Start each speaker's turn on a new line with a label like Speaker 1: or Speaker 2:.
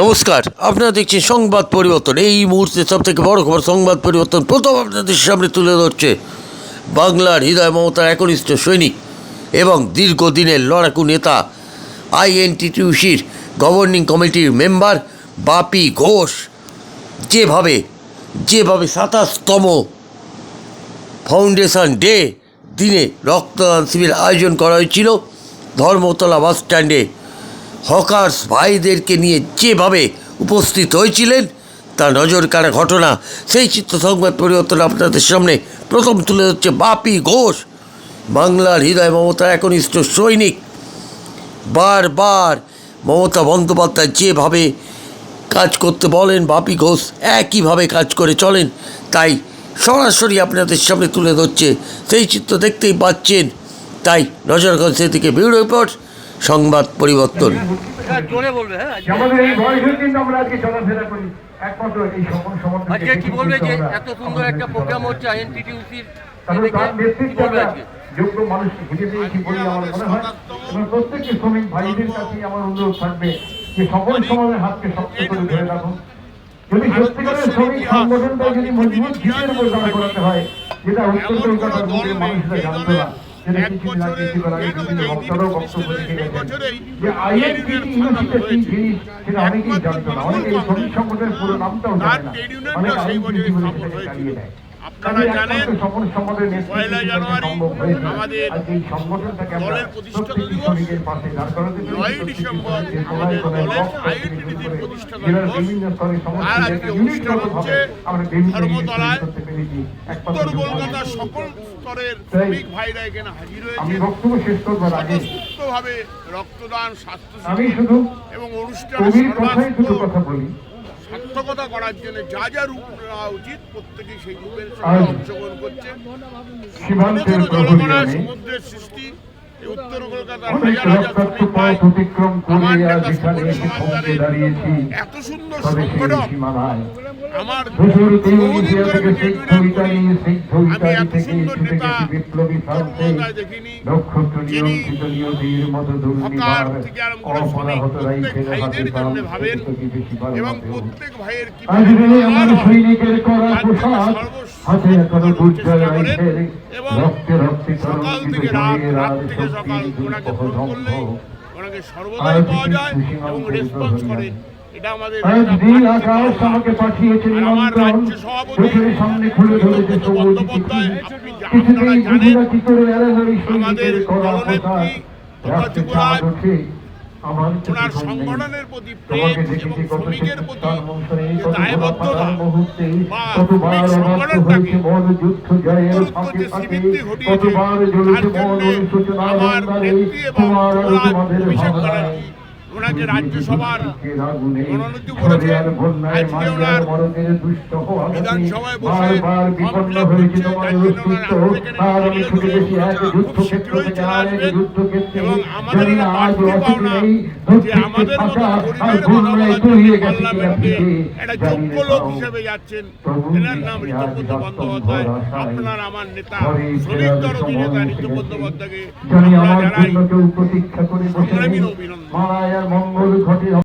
Speaker 1: নমস্কার, আপনারা দেখছেন সংবাদ পরিবর্তন। এই মুহূর্তে সব থেকে বড় খবর, সংবাদ পরিবর্তন প্রথম আপনাদের সামনে তুলে ধরছে বাংলার হৃদয় মমতার একনিষ্ঠ সৈনিক এবং দীর্ঘদিনের লড়াকু নেতা, আইএনটিটিউসির গভর্নিং কমিটির মেম্বার বাপি ঘোষ। যেভাবে যেভাবে সাতাশতম ফাউন্ডেশন ডে দিনে রক্তদান শিবির আয়োজন করা হয়েছিল, ধর্মতলা বাস স্ট্যান্ডে হকার্স ভাইদেরকে নিয়ে যেভাবে উপস্থিত হয়েছিলেন তা নজর কাড়া ঘটনা, সেই চিত্র সংবাদ পরিবর্তন আপনাদের সামনে প্রথম তুলে হচ্ছে বাপি ঘোষ, বাংলার হৃদয় মমতা একনিষ্ঠ সৈনিক। বারবার মমতা বন্দ্যোপাধ্যায় যেভাবে কাজ করতে বলেন, বাপি ঘোষ একইভাবে কাজ করে চলেন, তাই সরাসরি আপনাদের সামনে তুলে ধরছে, সেই চিত্র দেখতেই পাচ্ছেন, তাই নজর সেদিকে ব্যুরো রিপোর্ট সংবাদ পরিবর্তন।
Speaker 2: জোরে বলবে আজকে।
Speaker 3: আমাদের এই বয়সে কিন্তু আমরা আজকে চলাফেরা করি। একমাত্র এই সকল সমর্থন
Speaker 2: আজকে কি বলবে যে এত সুন্দর একটা প্রোগ্রাম হচ্ছে আইএনটিটিউসির
Speaker 3: কারণ তার
Speaker 2: কি
Speaker 3: নেতৃত্বে
Speaker 2: বলবে
Speaker 3: আমরা
Speaker 2: আজকে?
Speaker 3: যোগ্য মানুষকে খুঁজে পেয়েছি বলে আমার মনে হয়? এবং প্রত্যেকটি শ্রমিক ভাইদের কাছে আমার অনুরোধ থাকবে যে সকল সমাজের হাতকে শক্ত করে ধরে রাখুন। যদি সত্যিকারের শ্রমিক সংগঠনটা যদি মজবুত ভিতের উপর দাঁড় করাতে হয় যেটা উত্তর কলকাতার মানুষরা জানতো না যেটা কিছুদিন আগে কিছুদিন আগে বিভিন্ন বক্তারাও বক্তব্য রেখে গেছেন। যে আইএনটিটি ইউনিভার্সিটি কি জিনিস সেটা অনেকেই জানতো না অনেকে এই শ্রমিক
Speaker 4: আপনারা জানেন পয়লা জানুয়ারি আমাদের দলের প্রতিষ্ঠাতা দিবস। নয়ই ডিসেম্বর আমাদের দলের আইডেন্টিটির প্রতিষ্ঠাতা দিবস। আর আজকে অনুষ্ঠান হচ্ছে ধর্মতলায় উত্তর কলকাতার সকল স্তরের শ্রমিক ভাইরা এখানে হাজির হয়েছে। স্বতঃস্ফূর্তভাবে রক্তদান স্বাস্থ্য এবং অনুষ্ঠানের
Speaker 3: কবির
Speaker 4: সর্বাত্মক সার্থকতা করার জন্য যা যা রূপ নেওয়া উচিত প্রত্যেকেই সেই রূপের সঙ্গে অংশগ্রহণ করছে। ছোট সমুদ্রের সৃষ্টি উত্তর কলকাতার হাজার হাজার শ্রমিক আমার নেতা সমাজদারের এত সুন্দর সংগঠন আমার বহুদিন ধরে আমি এত সুন্দর নেতা দেখিনি। যিনি হকার থেকে আরম্ভ করে শ্রমিক প্রত্যেক ভাইদের জন্য ভাবেন এবং প্রত্যেক ভাইয়ের কি এবং সকাল থেকে রাত রাত থেকে সকাল ফোন ওনাকে সর্বদাই পাওয়া যায় এবং রেসপন্স করে এটা আমাদের।
Speaker 3: আমাকে পাঠিয়েছে
Speaker 4: আমার রাজ্য সভাপতি
Speaker 3: সামনে খুলে ধরেছে
Speaker 4: বন্দ্যোপাধ্যায়, আপনি আপনারা জানেন আমাদের দলনেত্রী তথা যুবরাজ ওনার সংগঠনের প্রতি প্রেম এবং শ্রমিকের প্রতি যে দায়বদ্ধতা বা শ্রমিক সংগঠনটাকে গুরুত্ব যে
Speaker 3: ফাঁকে,
Speaker 4: ঘটিয়েছে, তার
Speaker 3: মন
Speaker 4: আমার নেত্রী এবং অভিষেক
Speaker 3: ভাবনায়।
Speaker 4: ব্যানার্জি ওনাকে রাজ্যসভার মনোনীত করেছে। আজকে ওনার বিধানসভায় বসে কমপ্লেন করছে, যার জন্য ওনার খুব শীঘ্রই চলে আসবেন। এবং আমাদের বাড়তি পাওনা যে আমাদের মতো
Speaker 3: বন্যায়
Speaker 4: কথা
Speaker 3: তলিয়ে
Speaker 4: বলার জন্য পার্লামেন্টে একটা যোগ্য লোক হিসেবে যাচ্ছেন। এনার নাম
Speaker 3: আজ
Speaker 4: বন্দ্যোপাধ্যায় আপনার আমার নেতা শ্রমিক দরদি নেতা
Speaker 3: এসে
Speaker 4: বন্দ্যোপাধ্যায়কে আমরা জানাই সংগ্রামী অভিনন্দন।
Speaker 3: মারায় আর মঙ্গল ঘটে